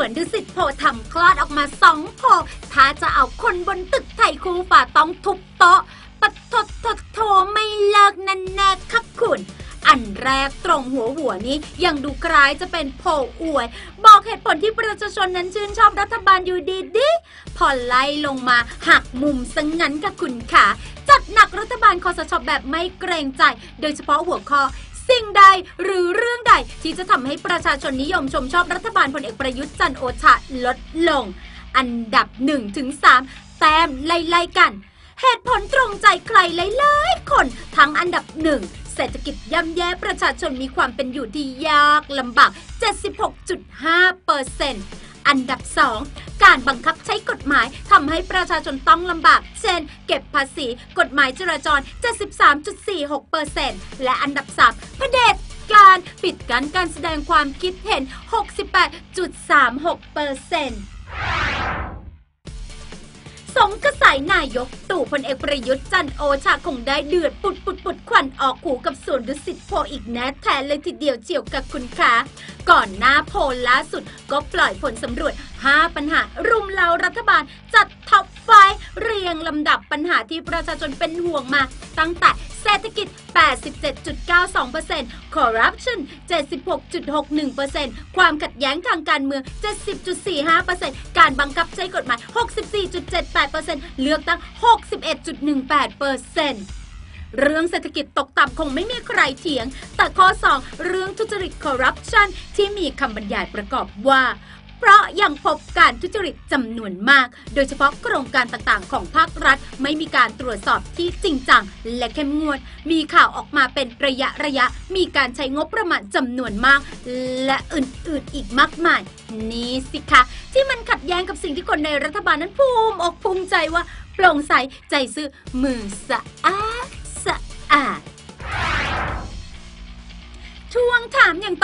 วนดุสิตโพทำคลอดออกมาสองโพถ้าจะเอาคนบนตึกไทยคูฝ่าต้องทุบโต๊ะปะทดทดโทไม่เลิกนั่นแน่ค่ะคุณอันแรกตรงหัวหัวนี้ยังดูคล้ายจะเป็นโพอวย บอกเหตุผลที่ประชาชนนั้นชื่นชอบรัฐบาลอยู่ดีดิพอไล่ลงมาหักมุมสังงั้นกับคุณค่ะ จัดหนักรัฐบาลคอสชแบบไม่เกรงใจ โดยเฉพาะหัวข้อ สิ่งใดหรือเรื่องใดที่จะทำให้ประชาชนนิยมชมชอบรัฐบาลพลเอกประยุทธ์จันโอชาลดลง อันดับ1ถึง3แต้มไล่ๆกัน เหตุผลตรงใจใครหลายๆคนทั้งอันดับหนึ่งเศรษฐกิจย่ำแย่ประชาชนมีความเป็นอยู่ที่ยากลำบาก 76.5เปอร์เซ็นต์ อันดับ 2 การบังคับใช้กฎหมายทำให้ประชาชนต้องลำบาก เช่น เก็บภาษี กฎหมายจราจร 73.46เปอร์เซ็นต์และอันดับ3เด็จการปิดกั้นการแสดงความคิดเห็น 68.36 มกระสายนายกตู่พลเอกประยุทธ์จันทร์โอชาคงได้เดือดปุดปุดปุดควันออกหูกับส่วนดุสิตโพอีกแน่แทนเลยทีเดียวเจียวกับคุณคะก่อนหน้าโพลล่าสุดก็ปล่อยผลสำรวจ 5 ปัญหา รุมเรารัฐบาลจัดท็อปไฟเรียงลำดับปัญหาที่ประชาชนเป็นห่วงมา ตั้งแต่ เศรษฐกิจ 87.92% corruption 76.61%ความขัดแย้งทางการเมือง 70.45%การบังคับใช้กฎหมาย 64.78%เลือกตั้ง 61.18%เรื่องเศรษฐกิจตกต่ำคงไม่มีใครเถียง แต่ข้อ 2 เรื่องทุจริตคอร์รัปชันที่มีคำบรรยายประกอบว่า เพราะยังพบการทุจริตจำนวนมาก โดยเฉพาะโครงการต่างๆ ของภาครัฐ ไม่มีการตรวจสอบที่จริงจัง และเข้มงวด มีข่าวออกมาเป็นระยะระยะ มีการใช้งบประมาณจำนวนมาก และอื่นๆอีกมากมาย นี่สิคะที่มันขัดแย้งกับสิ่งที่คนในรัฐบาลนั้นภูมิอกภูมิใจว่าโปร่งใสใจซื่อมือสะอาด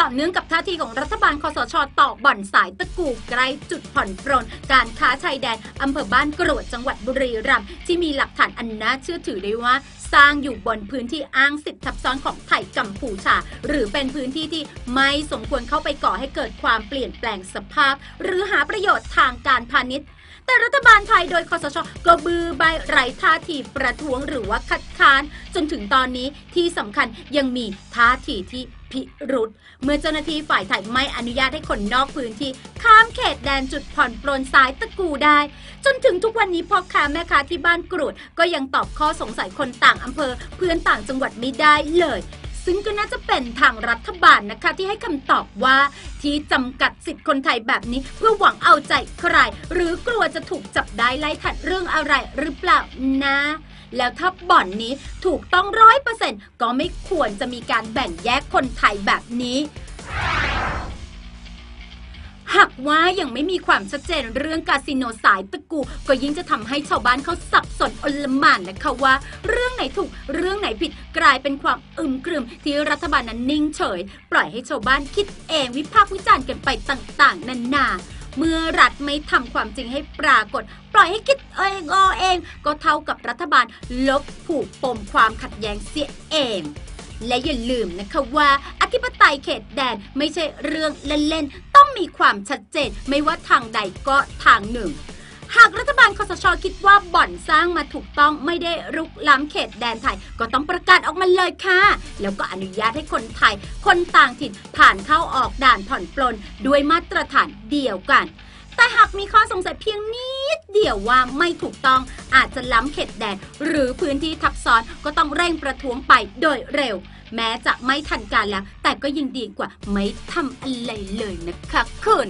อย่างต่อเนื่องกับท่าทีของรัฐบาลคอสชต่อบ่อนสายตะกูใกล้จุดผ่อนปรนการค้าชายแดนอำเภอบ้านกรวดจังหวัดบุรีรัมย์ที่มีหลักฐานอันน่าเชื่อถือได้ว่า สร้างอยู่บนพื้นที่อ้างสิทธิทับซ้อนของไทยกัมพูชา หรือเป็นพื้นที่ที่ไม่สมควรเข้าไปก่อให้เกิดความเปลี่ยนแปลงสภาพ หรือหาประโยชน์ทางการพาณิชย์แต่รัฐบาลไทยโดยคอสชก็บือใบไร้ท่าทีประท้วงหรือว่าคัดค้าน จนถึงตอนนี้ที่สำคัญยังมีท่าทีที่ พิรุษเมื่อเจ้าหน้าที่ฝ่ายไทยไม่อนุญาตให้คนนอกพื้นที่ ข้ามเขตแดนจุดผ่อนปลนสายตะกูได้ จนถึงทุกวันนี้พ่อค้าแม่ค้าที่บ้านกรูด ก็ยังตอบข้อสงสัยคนต่างอำเภอ เพื่อนต่างจังหวัดไม่ได้เลย ซึ่งก็น่าจะเป็นทางรัฐบาลนะคะ ที่ให้คำตอบว่า ที่จำกัดสิทธิคนไทยแบบนี้ เพื่อหวังเอาใจใคร หรือกลัวจะถูกจับได้ไล่ถัดเรื่องอะไรหรือเปล่านะ แล้วถ้าบ่อนนี้ถูกต้องร้อยเปอร์เซ็นต์ก็ไม่ควรจะมีการแบ่งแยกคนไทยแบบนี้หากว่ายังไม่มีความชัดเจนเรื่องคาสิโนสายตะกู ก็ยิ่งจะทำให้ชาวบ้านเขาสับสนอลหม่านนะคะว่า เรื่องไหนถูกเรื่องไหนผิดกลายเป็นความอึมครึม ที่รัฐบาลนั้นนิ่งเฉย ปล่อยให้ชาวบ้านคิดเองวิพากษ์วิจารณ์กันไปต่าง ๆนานา เมื่อรัฐไม่ทำความจริงให้ปรากฏ ปล่อยให้คิดเองออเอง ก็เท่ากับรัฐบาลลบผูกปมความขัดแย้งเสียเองและอย่าลืมนะคะว่าอธิปไตยเขตแดนไม่ใช่เรื่องเล่นๆ ต้องมีความชัดเจน ไม่ว่าทางใดก็ทางหนึ่ง หากรัฐบาลคอสชคิดว่าบ่อนสร้างมาถูกต้องไม่ได้รุกล้ำเขตแดนไทย ก็ต้องประกาศออกมาเลยค่ะ แล้วก็อนุญาตให้คนไทย คนต่างถิ่นผ่านเข้าออกด่านผ่อนปลนด้วยมาตรฐานเดียวกัน แต่หากมีข้อสงสัยเพียงนิดเดียวว่าไม่ถูกต้องอาจจะล้ำเขตแดน หรือพื้นที่ทับซ้อนก็ต้องเร่งประท้วงไปโดยเร็ว แม้จะไม่ทันการแล้ว แต่ก็ยังดีกว่าไม่ทำอะไรเลยนะคะคุณ